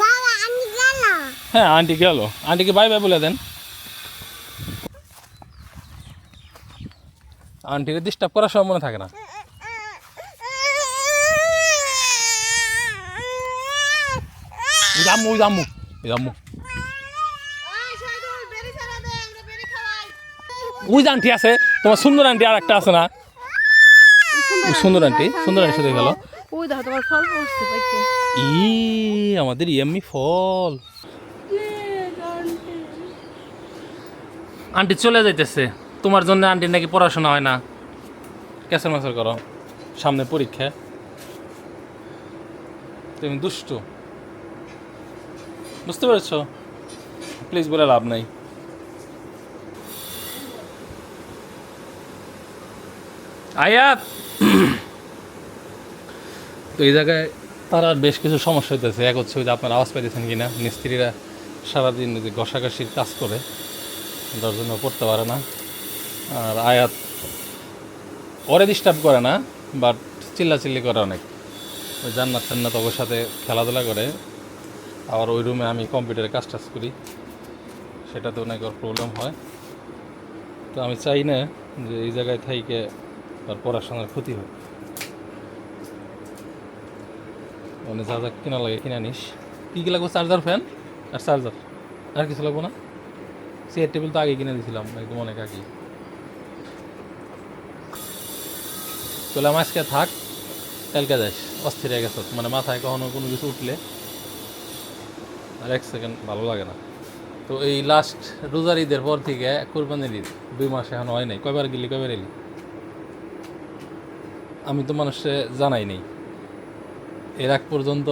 বাবা আমি গেল। হ্যাঁ আন্টি গেল। আন্টিকে বাই বাই বলে দেন। আন্টিকে ডিস্টার্ব করার সময় মনে থাকে না। জাম্মু জাম্মু জাম্মু ওই যে আন্টি আছে তোমার সুন্দর আন্টি আর একটা আছে না? সুন্দর আন্টি সুন্দর আন্টি সাথে গেল। দেখো, তোমার ফল ই, আমাদের ইয়াম্মি ফল। আন্টি চলে যাইতেছে। তোমার জন্য আন্টি নাকি পড়াশোনা হয় না। ক্যাসের মাসের করো। সামনে পরীক্ষা। তুমি দুষ্ট। বুঝতে পেরেছ? প্লিজ বলে লাভ নাই। আয়াত! তো এই জায়গায় তার আর বেশ কিছু সমস্যা হইতেছে। এক হচ্ছে যে আপনারা আওয়াজ পাইতেছেন কিনা? মিস্ত্রিরা সারাদিন যে ঘষাঘষির কাজ করে, যার জন্য পড়তে পারে না। আর আয়াত ওরে ডিস্টার্ব করে না বাট চিল্লাচিল্লি করে অনেক। ওই জান্নাত টান্নাত ওর সাথে খেলাধুলা করে। আবার ওই রুমে আমি কম্পিউটারে কাজ টাজ করি। সেটাতে অনেক ওর প্রবলেম হয়। তো আমি চাই না যে এই জায়গায় থাইকে তার পড়াশোনার ক্ষতি হয় মানে যা যা কিনা লাগে, কিনা নিস। কী কী লাগবে? চার্জার ফ্যান আর চার্জার। আর কিছু লাগবো না? চেয়ার টেবিল তো আগে কিনে দিয়েছিলাম একদম অনেক আগে চলে আমার আজকে থাক, কালকে যাস, অস্থির হয়ে গেছ। মানে মাথায় কখনো কোনো কিছু উঠলে আর এক সেকেন্ড ভালো লাগে না। তো এই লাস্ট রোজার ঈদের পর থেকে কোরবানির ঈদ, দুই মাস এখন হয় নাই। কয়বার গেলি, কয়বার এলি? আমি তো মানুষে জানাই নেই। এর আগ পর্যন্ত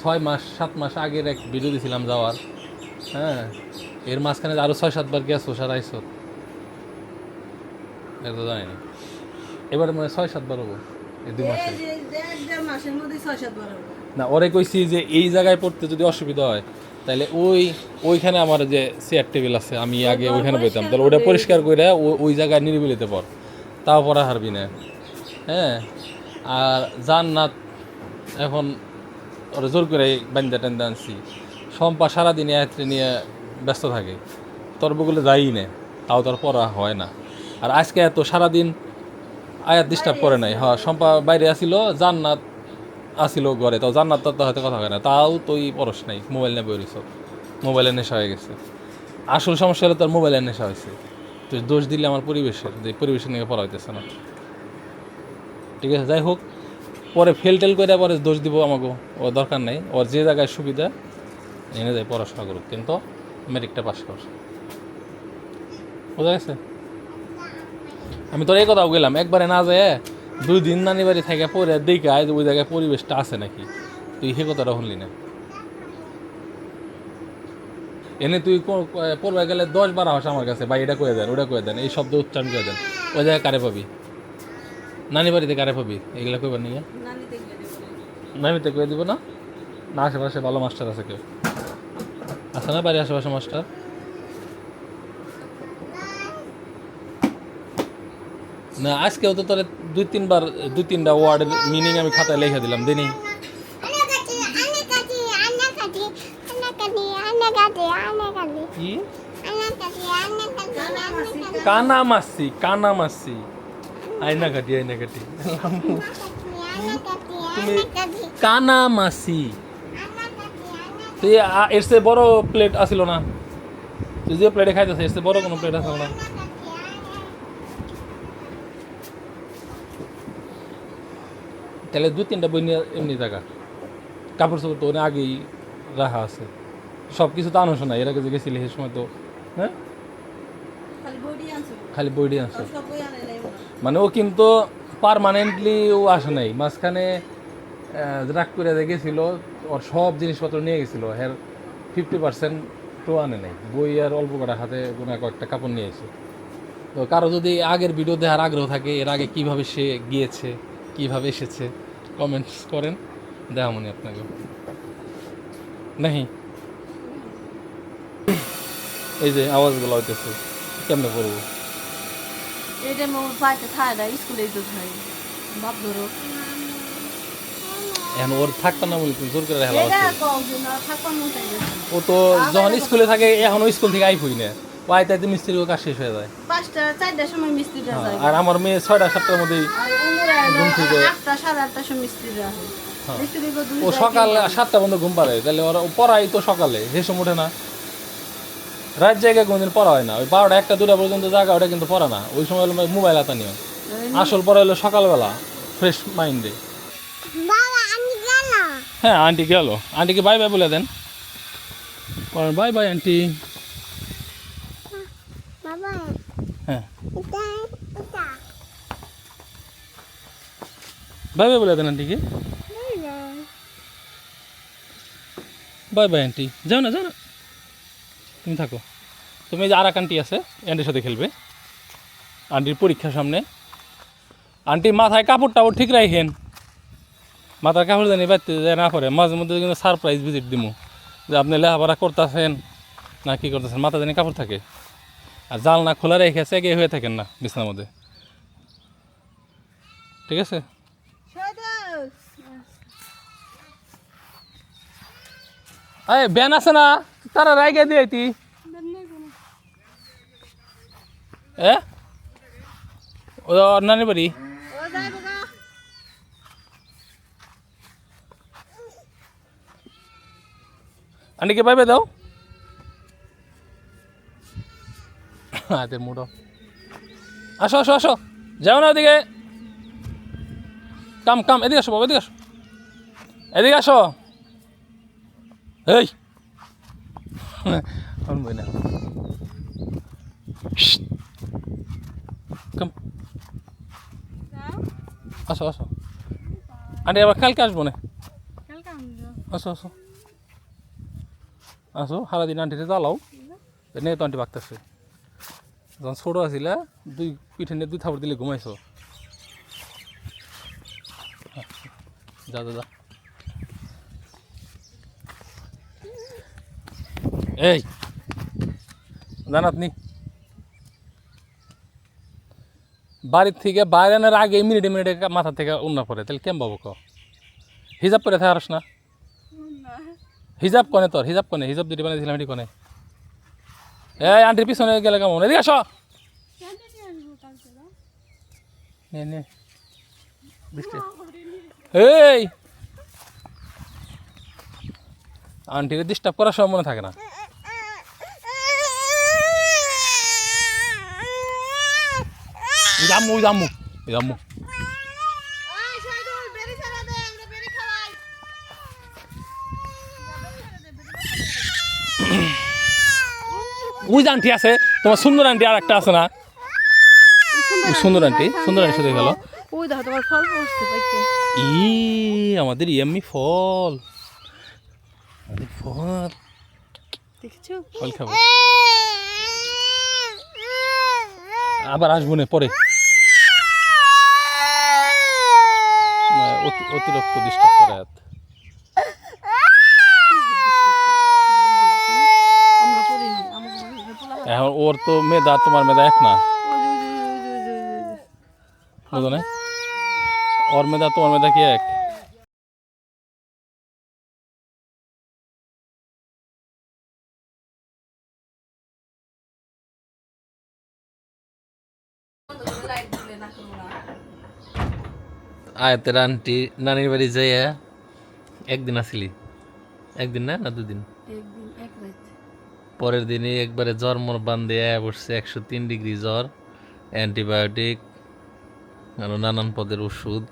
ছয় মাস সাত মাস আগের এক ভিডিও দিয়েছিলাম যাওয়ার। হ্যাঁ এর মাঝখানে আরও ছয় সাতবার গেছো সারা আইসো এটা তো জানি না। এবারে মানে ছয় সাতবার হব এই দুই মাসে। না ওরে কইছি যে এই জায়গায় পড়তে যদি অসুবিধা হয় তাহলে ওই ওইখানে আমার যে চেয়ার টেবিল আছে আমি আগে ওইখানে বইতাম। তাহলে ওটা পরিষ্কার করে ওই জায়গায় নিরিবিলিতে পর তাও পড়া হারবি না। হ্যাঁ আর জান্নাত এখন জোর করে বান্দা টান্দা আনছি। সম্পা সারাদিন আয়াত্রে নিয়ে ব্যস্ত থাকে। তোর বগুলো যাই না, তাও তোর পড়া হয় না। আর আজকে এত সারাদিন আয়াত ডিস্টার্ব করে নাই। হ্যাঁ সম্পা বাইরে আসিল, জান্নাত আসিল ঘরে। তাও জান্নাত তো হয়তো কথা হয় না। তাও তুই পরশ নাই মোবাইল নিয়ে বই মোবাইলের নেশা হয়ে গেছে। আসল সমস্যা হলো তোর মোবাইলের নেশা হয়েছে। তুই দোষ দিলে আমার পরিবেশের, যে পরিবেশের নিয়ে পড়া হইতেছে না। ঠিক আছে, যাই হোক, পরে ফেল টেল করে পরে দোষ দিব আমাকে ও দরকার নেই, ওর যে জায়গায় সুবিধা, এনে যায় পড়াশোনা করুক, কিন্তু মেরিটটা পাস কর। বোঝা গেছে? আমি তোর এই কথাও গেলাম একবারে না যায় দুই দিন নানি বাড়ি থেকে পরে দেখে আয় ওই জায়গায় পরিবেশটা আছে নাকি। তুই সে কথাটা শুনলি না। এনে তুই পড়বে গেলে দশ বার আস আমার কাছে বা এটা করে দেন, ওটা করে দেন, এই শব্দ উচ্চারণ করে দেন। ওই জায়গায় কারে পাবি? নানি বাড়িতে কারে পাবি? এগুলা কইবার নিয়ে নানি দেখলে দেবো নানিতে করে দিব না? না আশেপাশে ভালো মাস্টার আছে কেউ। আছে না বাড়ির আশেপাশে মাস্টার? না আজকেও তো তোর দুই তিনবার দুই তিনটা ওয়ার্ডের মিনিং আমি খাতায় লিখে দিলাম দিনি? আনাকাটি আনাকাটি আনাকাটি আনাকাটি আনাকাটি আনাকাটি কি আনাকাটি আনাকাটি আনাকাটি কানা মাসি কানা মাসি। আয়না কাটি আয়না কাটি। তুমি কানা মাসি। তুই এর চেয়ে বড় প্লেট আসিল না? তুই যে প্লেটে খাইতেছে এর চেয়ে বড় কোনো প্লেট আসিল না? তাহলে দু তিনটা বই নিয়ে এমনি জায়গা কাপড় চোপড় তো অনেক আগেই রাখা আছে। সব কিছু তো আনছো না এর আগে যে গেছিলি সে সময় তো হ্যাঁ? খালি বডি আনছো। খালি বইটি আনছো। সব বই আনে। নাই মনে ও কিন্তু পারমানেন্টলি ও আসে নাই। মাঝখানে রাগ করে গেছিল, ওর সব জিনিসপত্র নিয়ে গেছিল। এর ফিফটি পার্সেন্ট তো আনে নাই। বই আর অল্প কটা হাতে কোনো কয়েকটা কাপড় নিয়ে এসে তো কারও যদি আগের ভিডিও দেখার আগ্রহ থাকে, এর আগে কীভাবে সে গিয়েছে, কীভাবে এসেছে কমেন্টস করেন। দেখা মনে আপনাকে। নাহি? এই যে আওয়াজগুলো হইতেছে, কেমনে করব পাইতে থায় না স্কুলে তো থাই বাপ ধরো। এখন ওর থাকতো না বলে তুমি জোর করে হেলা ও তো যখন স্কুলে থাকে এখনও স্কুল থেকে আইফুই না ও আইতে মিস্ত্রি কাজ শেষ হয়ে যায়। পাঁচটা চারটার সময় মিস্ত্রিটা যায়। আর আমার মেয়ে ছয়টা সাতটার মধ্যেই ঘুম থেকে- আটটা সাড়ে আটটার সময় মিস্ত্রিরা হ্যাঁ। ও সকাল সাতটা পর্যন্ত ঘুম পাড়ে তাহলে ওরা পড়াই তো সকালে হেসম ওঠে না। রাত জায়গায় কোনোদিন পড়া হয় না। ওই বারোটা একটা দুটা পর্যন্ত জায়গা ওটা কিন্তু পড়া না। ওই সময় হলো মোবাইল হাতা নিও আসল পড়া হলো সকালবেলা ফ্রেশ মাইন্ডে হ্যাঁ আন্টি গেল। আন্টিকে বাই বাই বলে দেন। বাই বাই আন্টি হ্যাঁ। বাই বাই বলে দেন আন্টিকে বাই বাই আন্টি যাও না যাও না। তুমি থাকো। তুমি যে আর এক আন্টি আছে আন্টির সাথে খেলবে। আন্টির পরীক্ষার সামনে। আন্টি মাথায় কাপড় টাপড় ঠিক রাখেন মাথার কাপড় জানি বাড়তে যায় না করে মাঝে মধ্যে কিন্তু সারপ্রাইজ ভিজিট দিমু। যে আপনি লেখাপড়া করতেছেন না কি করতেছেন মাথা জানি কাপড় থাকে। আর জাল না খোলা রেখে একে হয়ে থাকেন না বিছানার মধ্যে। ঠিক আছে? আরে ব্যান আছে না? তারা রাইগে দিয়ে আইতি। এ? ও গা আন্টিকে পাইবে দাও। হাতের মুঠো। আসো আসো আসো। যাও না ওদিকে। কাম কাম, এদিকে আসো বাবা, এদিকে আসো। এদিকে আসো। এই। শুনবই না। কাম আসো আসো। আন্টি আবার কালকে আসব না। আসো আসো। আসো সারাদিন আন্টিতে জ্বালাও এনে তো আন্টি বাগতেছে। যখন ছোটো আছিলে দুই পিঠে নিয়ে দুই থাপড় দিলে ঘুমাইছো। যা যা যা। এই। জানাত নি বাড়ির থেকে বাইরে আনার আগে মিনিটে মিনিটে মাথা থেকে উন্না পড়ে। তাহলে কেম বাবু ক? হিজাব করে থাকারস না? হিজাব কনে তোর? হিজাব কনে? হিজাব যদি বানাইছিলাম এটি কনে। এই আন্টির পিছনে গেলে কেমন? এদিকে আসো। এই। আন্টিকে ডিস্টার্ব করার সময় মনে থাকে না। জাম্মু জাম্মু জাম্মু ওই সাইদুল বেরি ছাড়া দে আমরা বেরি খাওয়াই ওই যে আন্টি আছে তোমার সুন্দর আন্টি আর একটা আছে না? সুন্দর আন্টি সুন্দর আন্টি সাথে গেল। ওই দেখো তোমার ফল পড়ছে পাইতে ই আমাদের ইয়াম্মি ফল। আমাদের ফল। দেখছ? ফল খাব। আবার আসব না পরে না, অতি- অতিরিক্ত ডিস্টার্ব করে পোলা এখন ওর তো মেধা, তোমার মেধা এক না? বুঝো না ওর মেধা, তোমার মেধা কি এক? আয়তের আন্টি নানির বাড়ি যাইয়া একদিন আসিলি? একদিন না না দুদিন? পরের দিনই একবারে জ্বর মর বান্ধে আয়া বসছে একশো তিন ডিগ্রি জ্বর অ্যান্টিবায়োটিক আরও নানান পদের ওষুধ।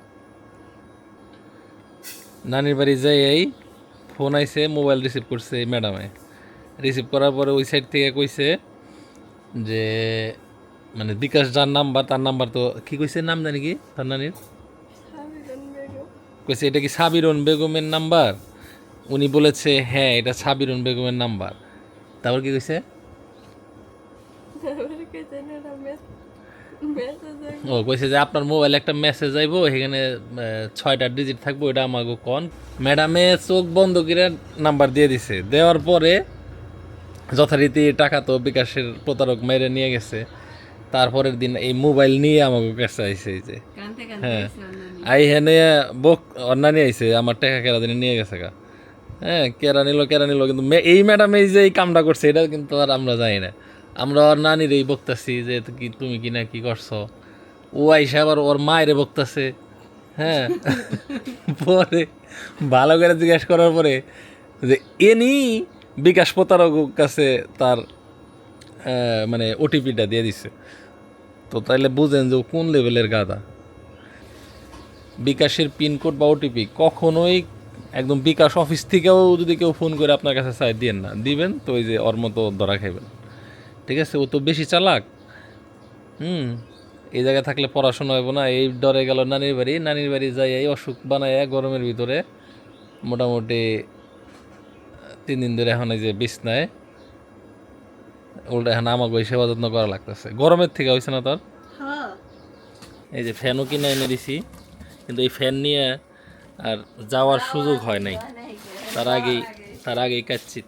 নানির বাড়ি যাই ফোন আইছে মোবাইল রিসিভ করছে এই ম্যাডামে। রিসিভ করার পরে ওই সাইড থেকে কইছে যে মানে বিকাশ যার নাম্বার তার নাম্বার তো কি কইছে নাম জানি কি তার নানির? কইছে এটা কি সাবিরন বেগমের নাম্বার? উনি বলেছে হ্যাঁ এটা সাবিরন বেগমের নাম্বার। তারপর কি কইছে? ও কইছে যে আপনার মোবাইলে একটা মেসেজ আইবো এখানে ছয়টা ডিজিট থাকব এটা আমাকে কন? ম্যাডামে চোখ বন্ধ করে নাম্বার দিয়ে দিছে। দেওয়ার পরে যথারীতি টাকা তো বিকাশের প্রতারক মেরে নিয়ে গেছে। তারপরের দিন এই মোবাইল নিয়ে আমাকে কাছে আইসে এই যে। হ্যাঁ। আই হেনে বক অন্যান্য আইসে আমার টাকা কেরা দিনে নিয়ে গেছে গা। হ্যাঁ কেরা নিল কেরা নিল কিন্তু এই ম্যাডাম এই যে এই কামটা করছে এটা কিন্তু আর আমরা জানি না। আমরা ওর নানির এই বকতাছি যে কি তুমি কি না কি করছ। ও আইসা আবার ওর মায়ের বকতাছে। হ্যাঁ। পরে ভালো করে জিজ্ঞেস করার পরে যে এনি বিকাশ প্রতারক কাছে তার মানে ওটিপিটা দিয়ে দিছে। তো তাইলে বুঝেন যে কোন লেভেলের গাদা বিকাশের পিনকোড বা ওটিপি কখনোই একদম বিকাশ অফিস থেকেও যদি কেউ ফোন করে আপনার কাছে চাই, দিয়েন না। দিবেন, তো ওই যে ওর মতো ধরা খাইবেন। ঠিক আছে? ও তো বেশি চালাক। হুম, এই জায়গায় থাকলে পড়াশোনা হইব না। এই ডরে গেল নানির বাড়ি। নানির বাড়ি যাই, এই অসুখ বানায় গরমের ভিতরে মোটামুটি তিন দিন ধরে এখন এই যে বিছনায়। উল্টা এখন আমাকে ওই সেবা যত্ন করা লাগতেছে। গরমের থেকে হয়েছে না তোর? হ্যাঁ। এই যে ফ্যানও কিনে এনে দিছি কিন্তু এই ফ্যান নিয়ে আর যাওয়ার সুযোগ হয় নাই। তার আগেই তার আগেই কাচ্ছিত